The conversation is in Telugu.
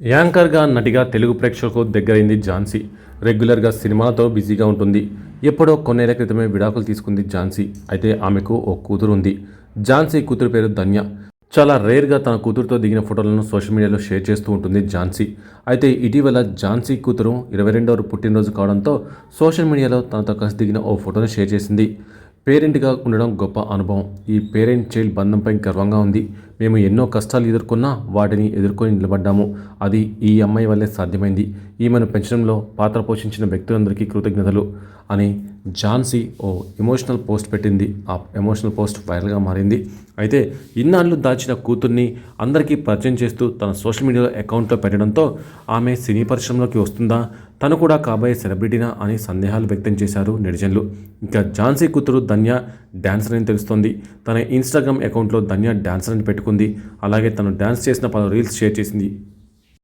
యాంకర్గా నటిగా తెలుగు ప్రేక్షకులకు దగ్గరైంది ఝాన్సీ. రెగ్యులర్గా సినిమాలతో బిజీగా ఉంటుంది. ఎప్పుడో కొన్నేళ్ళ క్రితమే విడాకులు తీసుకుంది ఝాన్సీ. అయితే ఆమెకు ఓ కూతురు ఉంది. ఝాన్సీ కూతురు పేరు ధన్య. చాలా రేర్గా తన కూతురుతో దిగిన ఫోటోలను సోషల్ మీడియాలో షేర్ చేస్తూ ఉంటుంది ఝాన్సీ. అయితే ఇటీవల ఝాన్సీ కూతురు ఇరవై రెండవ పుట్టినరోజు కావడంతో సోషల్ మీడియాలో తనతో కలిసి దిగిన ఓ ఫోటోను షేర్ చేసింది. పేరెంట్గా ఉండడం గొప్ప అనుభవం. ఈ పేరెంట్ చైల్డ్ బంధంపై గర్వంగా ఉంది. మేము ఎన్నో కష్టాలు ఎదుర్కొన్నా వాటిని ఎదుర్కొని నిలబడ్డాము. అది ఈ అమ్మాయి వల్లే సాధ్యమైంది. ఈమెను పెంచడంలో పాత్ర పోషించిన వ్యక్తులందరికీ కృతజ్ఞతలు అని ఝాన్సీ ఓ ఎమోషనల్ పోస్ట్ పెట్టింది. ఆ ఎమోషనల్ పోస్ట్ వైరల్గా మారింది. అయితే ఇన్నాళ్ళు దాచిన కూతుర్ని అందరికీ పరిచయం చేస్తూ తన సోషల్ మీడియా అకౌంట్లో పెట్టడంతో ఆమె సినీ పరిశ్రమలోకి వస్తుందా? తను కూడా కాబోయే సెలబ్రిటీనా అని సందేహాలు వ్యక్తం చేశారు నెటిజన్లు. ఇంకా ఝాన్సీ కూతురు ధన్య డాన్సర్ అని తెలుస్తోంది. తన ఇన్స్టాగ్రామ్ అకౌంట్లో ధన్య డాన్సర్ అని పెట్టుకుంది. అలాగే తను డాన్స్ చేసిన పలు రీల్స్ షేర్ చేసింది.